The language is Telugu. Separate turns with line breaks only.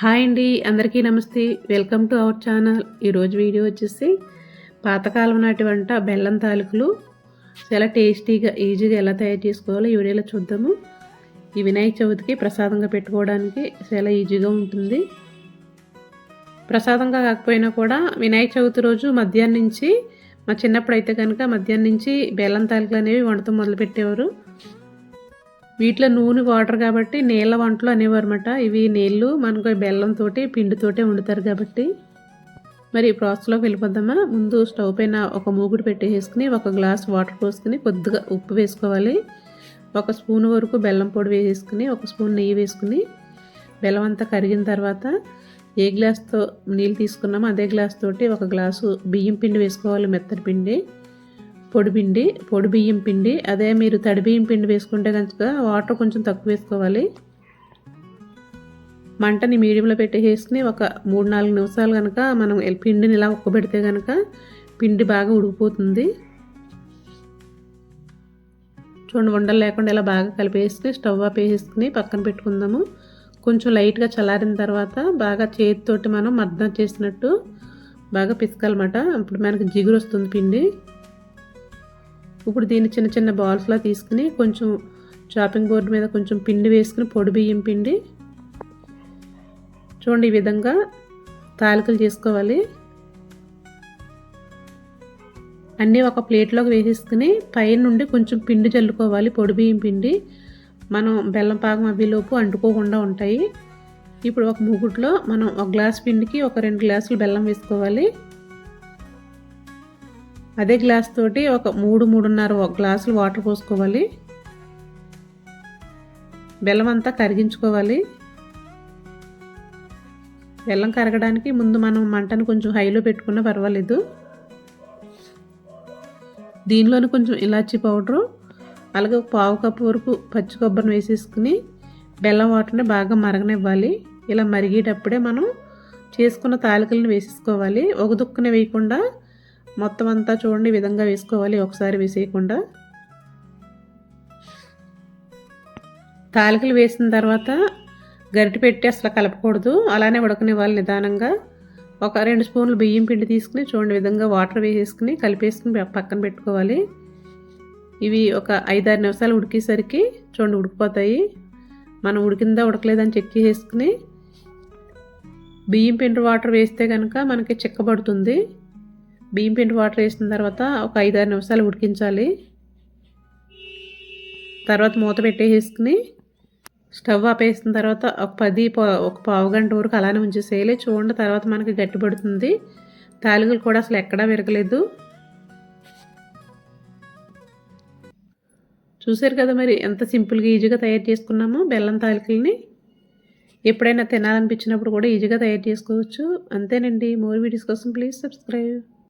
హాయ్ అండి అందరికీ నమస్తే. Welcome to our channel. ఈరోజు వీడియో వచ్చేసి పాతకాలం నాటి వంట బెల్లం తాలూకులు. చాలా టేస్టీగా ఈజీగా ఎలా తయారు చేసుకోవాలో ఈ వీడియోలో చూద్దాము. ఈ వినాయక చవితికి ప్రసాదంగా పెట్టుకోవడానికి చాలా ఈజీగా ఉంటుంది. ప్రసాదంగా కాకపోయినా కూడా వినాయక చవితి రోజు మధ్యాహ్నం నుంచి మా చిన్నప్పుడు అయితే కనుక మధ్యాహ్నం నుంచి బెల్లం తాలూకులు అనేవి వంటతో మొదలుపెట్టేవారు. వీటిలో నూనె వాటర్ కాబట్టి నీళ్ళ వంటలు అనేవారన్నమాట. ఇవి నీళ్ళు మనకు బెల్లంతో పిండితోటే వండుతారు కాబట్టి. మరి ప్రాసెస్లోకి వెళ్ళిపోద్దామా ముందు స్టవ్ పైన ఒక మూగుడు పెట్టేసుకుని ఒక గ్లాస్ వాటర్ పోసుకుని కొద్దిగా ఉప్పు వేసుకోవాలి. ఒక స్పూన్ వరకు బెల్లం పొడి వేసుకుని ఒక స్పూన్ నెయ్యి వేసుకుని బెల్లం అంతా కరిగిన తర్వాత ఏ గ్లాస్తో నీళ్ళు తీసుకున్నామో అదే గ్లాస్ తోటి ఒక గ్లాసు బియ్యం పిండి వేసుకోవాలి మెత్తడి పిండి. పొడి పిండి పొడి బియ్యం పిండి అదే మీరు తడి బియ్యం పిండి వేసుకుంటే కనుక వాటర్ కొంచెం తక్కువ వేసుకోవాలి. మంటని మీడియంలో పెట్టేసుకుని ఒక మూడు నాలుగు నిమిషాలు కనుక మనం పిండిని ఇలా ఉక్కబెడితే కనుక పిండి బాగా ఉడికిపోతుంది. చూడండి ఉండలు లేకుండా ఇలా బాగా కలిపేసుకుని స్టవ్ ఆఫ్ వేసేసుకుని పక్కన పెట్టుకుందాము. కొంచెం లైట్గా చల్లారిన తర్వాత బాగా చేతితోటి మనం మర్దన చేసినట్టు బాగా పిసకాలన్నమాట. ఇప్పుడు మనకి జిగురు వస్తుంది పిండి. ఇప్పుడు దీన్ని చిన్న చిన్న బాల్స్లా తీసుకుని కొంచెం చాపింగ్ బోర్డు మీద కొంచెం పిండి వేసుకుని పొడి బియ్యం పిండి చూడండి ఈ విధంగా తాలికలు చేసుకోవాలి. అన్నీ ఒక ప్లేట్లోకి వేసేసుకుని పైన నుండి కొంచెం పిండి చల్లుకోవాలి పొడి బియ్యం పిండి. మనం బెల్లం పాకం అవిలోపు అంటుకోకుండా ఉంటాయి. ఇప్పుడు ఒక మూగుట్లో మనం ఒక గ్లాస్ పిండికి ఒక రెండు గ్లాసులు బెల్లం వేసుకోవాలి. అదే గ్లాస్ తోటి ఒక మూడు మూడున్నర ఒక గ్లాసులు వాటర్ పోసుకోవాలి. బెల్లం అంతా కరిగించుకోవాలి. బెల్లం కరగడానికి ముందు మనం మంటను కొంచెం హైలో పెట్టుకున్నా పర్వాలేదు. దీనిలోనే కొంచెం ఇలాచీ పౌడరు అలాగే పావు కప్పు వరకు పచ్చి కొబ్బరిని వేసేసుకుని బెల్లం వాటర్ని బాగా మరగనివ్వాలి. ఇలా మరిగేటప్పుడే మనం చేసుకున్న తాలికలను వేసేసుకోవాలి. ఒక దుక్కున వేయకుండా మొత్తం అంతా చూడండి విధంగా వేసుకోవాలి. ఒకసారి వేసేయకుండా. తాలికలు వేసిన తర్వాత గరిటె పెట్టి అసలు కలపకూడదు. అలానే ఉడకనివ్వాలి నిదానంగా. ఒక రెండు స్పూన్లు బియ్యం పిండి తీసుకుని చూడండి విధంగా వాటర్ వేసేసుకుని కలిపేసుకుని పక్కన పెట్టుకోవాలి. ఇవి ఒక ఐదారు నిమిషాలు ఉడికేసరికి చూడండి ఉడికిపోతాయి. మనం ఉడికిందా ఉడకలేదని చెక్ చేసుకుని బియ్యం పిండి వాటర్ వేస్తే కనుక మనకి చిక్కబడుతుంది. బియ్యం పిండి వాటర్ వేసిన తర్వాత ఒక ఐదారు నిమిషాలు ఉడికించాలి. తర్వాత మూత పెట్టేసుకుని స్టవ్ ఆపేసిన తర్వాత ఒక పది ఒక పావు గంట వరకు అలానే ఉంచేసేయాలి. చూడండి తర్వాత మనకి గట్టిపడుతుంది తాలికలు కూడా అసలు ఎక్కడా విరగలేదు. చూసారు కదా మరి ఎంత సింపుల్గా ఈజీగా తయారు చేసుకున్నామో బెల్లం తాలికల్ని. ఎప్పుడైనా తినాలనిపించినప్పుడు కూడా ఈజీగా తయారు చేసుకోవచ్చు. అంతేనండి. మోర్ వీడియోస్ కోసం ప్లీజ్ సబ్స్క్రైబ్.